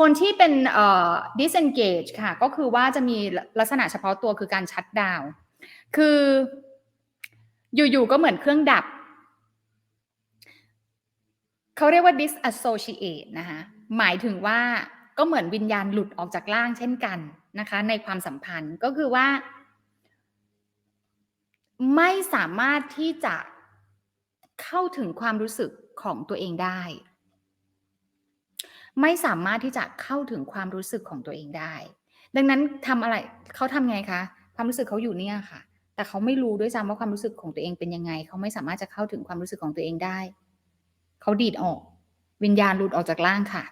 คนที่เป็นเอ่อ disengage ค่ะ ก็คือว่าจะมีลักษณะเฉพาะตัวคือการชัดดาวคืออยู่ๆก็เหมือนเครื่องดับ เขาเรียกว่า disassociate นะคะหมายถึงว่าก็เหมือนวิญญาณหลุดออกจากร่างเช่นกันนะคะ ในความสัมพันธ์ก็คือว่า ไม่สามารถที่จะเข้าถึงความรู้สึกของตัวเองได้ ไม่สามารถที่จะเข้าถึงความรู้สึกของตัวเองได้ ดังนั้นทำอะไรเขาทำไงคะ ความรู้สึกเขาอยู่เนี่ยค่ะ แต่เขาไม่รู้ด้วยซ้ำว่าความรู้สึกของตัวเองเป็นยังไง เขาไม่สามารถจะเข้าถึงความรู้สึกของตัวเองได้ เขาดีดออก วิญญาณหลุดออกจากร่างค่ะ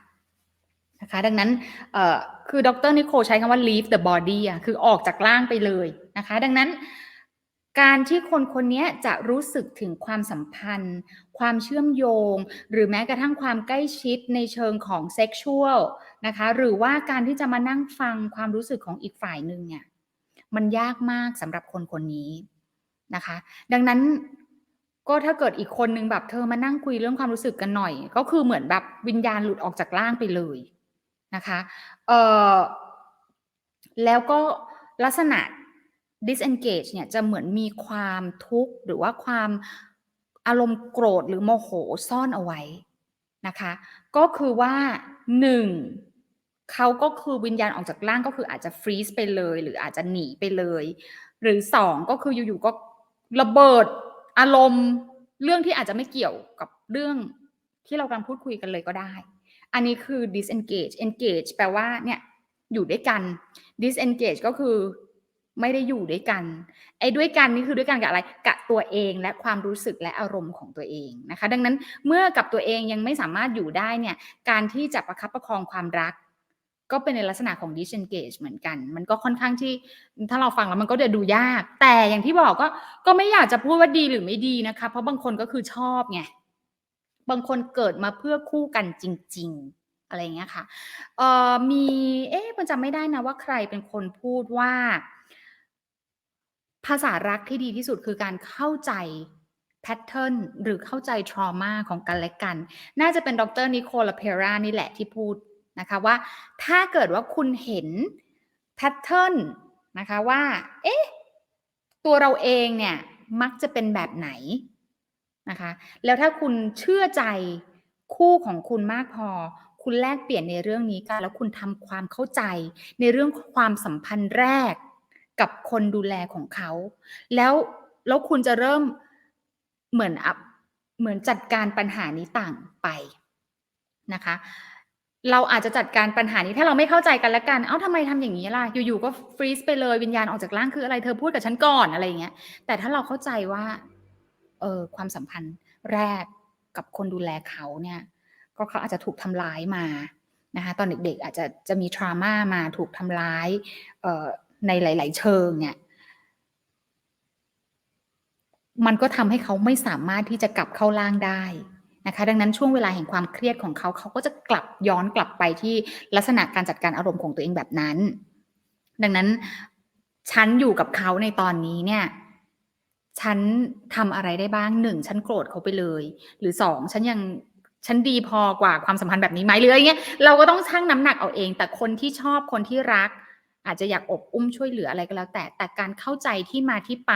นะคะดังนั้นเอ่อคือดรนิโคใช้คำว่า leave the body อะคือออกจากร่างไปเลยนะคะ ดังนั้น การที่คนคนนี้จะรู้สึกถึงความสัมพันธ์ ความเชื่อมโยง หรือแม้กระทั่งความใกล้ชิดในเชิงของเซ็กชวลนะคะ หรือว่าการที่จะมานั่งฟังความรู้สึกของอีกฝ่ายหนึ่งเนี่ยมันยากมากสำหรับคนคนนี้นะคะ ดังนั้นก็ถ้าเกิดอีกคนนึงแบบเธอมานั่งคุยเรื่องความรู้สึกกันหน่อย ก็คือเหมือนแบบวิญญาณหลุดออกจากร่างไปเลยนะคะเออแล้วก็ลักษณะ disengage เนี่ยจะเหมือนมีความทุกข์หรือว่าความอารมณ์โกรธหรือโมโหซ่อนเอาไว้นะคะ ก็คือว่าหนึ่งเขาก็คือวิญญาณออกจากร่างก็คืออาจจะฟรีซไปเลย หรืออาจจะหนีไปเลย หรือสองก็คืออยู่ๆก็ระเบิดอารมณ์เรื่องที่อาจจะไม่เกี่ยวกับเรื่องที่เรากำลังพูดคุยกันเลยก็ได้ อันนี้คือ disengage engage แปลว่าเนี่ยอยู่ด้วยกัน disengage ก็คือ ไม่ได้อยู่ด้วยกัน ไอ้ด้วยกันนี่คือด้วยกันกับอะไรกับตัวเองและความรู้สึกและอารมณ์ของตัวเองนะคะ ดังนั้นเมื่อกับตัวเองยังไม่สามารถอยู่ได้เนี่ยการที่จะประคับประคองความรัก ก็เป็นในลักษณะของ disengage เหมือนกัน มันก็ค่อนข้างที่ถ้าเราฟังแล้วมันก็จะดูยาก แต่อย่างที่บอกก็ก็ไม่อยากจะพูดว่าดีหรือไม่ดีนะคะ เพราะบางคนก็คือชอบไงบางคนเกิดมาเพื่อคู่กันจริง ๆอะไรเงี้ยค่ะ เอ่อ มี เอ๊ะมันจำไม่ได้นะว่าใครเป็นคนพูดว่า ภาษารักที่ดีที่สุดคือการเข้าใจแพทเทิร์นหรือเข้าใจ trauma ของกันและกัน น่าจะเป็นดรนิโคลาเพรานี่แหละที่พูดนะคะว่าถ้าเกิดว่าคุณเห็นแพทเทิร์นนะคะว่า เอ๊ะ ตัวเราเองเนี่ย มักจะเป็นแบบไหนนะคะ แล้วถ้าคุณเชื่อใจคู่ของคุณมากพอ คุณแลกเปลี่ยนในเรื่องนี้กัน แล้วคุณทำความเข้าใจในเรื่องความสัมพันธ์แรก กับคนดูแลของเขา แล้วแล้วคุณจะเริ่มเหมือนอับเหมือนจัดการปัญหานี้ต่างไปนะคะ เราอาจจะจัดการปัญหานี้ถ้าเราไม่เข้าใจกันและกัน เอ้าทำไมทำอย่างนี้ล่ะ อยู่ๆก็ฟรีซไปเลยวิญญาณออกจากร่างคืออะไรเธอพูดกับฉันก่อนอะไรอย่างเงี้ย แต่ถ้าเราเข้าใจว่า เออความสัมพันธ์แรกกับคนดูแลเขาเนี่ย ก็เขาอาจจะถูกทำร้ายมานะคะ ตอนเด็กๆอาจจะจะมีทรามามาถูกทำร้าย เอ่อ ในหลาย ๆ เชิงเนี่ยมันก็ทำให้เขาไม่สามารถที่จะกลับเข้าร่างได้นะคะ ดังนั้นช่วงเวลาแห่งความเครียดของเขาเขาก็จะกลับย้อนกลับไปที่ลักษณะการจัดการอารมณ์ของตัวเองแบบนั้น ดังนั้นฉันอยู่กับเขาในตอนนี้เนี่ยฉันทำอะไรได้บ้างหนึ่งฉันโกรธเขาไปเลย หรือสองฉันยังฉันดีพอกว่าความสัมพันธ์แบบนี้ไหมหรืออะไรเงี้ยเราก็ต้องชั่งน้ำหนักเอาเอง แต่คนที่ชอบคนที่รัก อาจจะอยากอบอุ้มช่วยเหลืออะไรก็แล้ว แต่แต่การเข้าใจที่มาที่ไป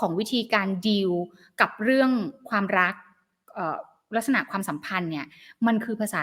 ของวิธีการดีลกับเรื่องความรักลักษณะความสัมพันธ์เนี่ยมันคือภาษา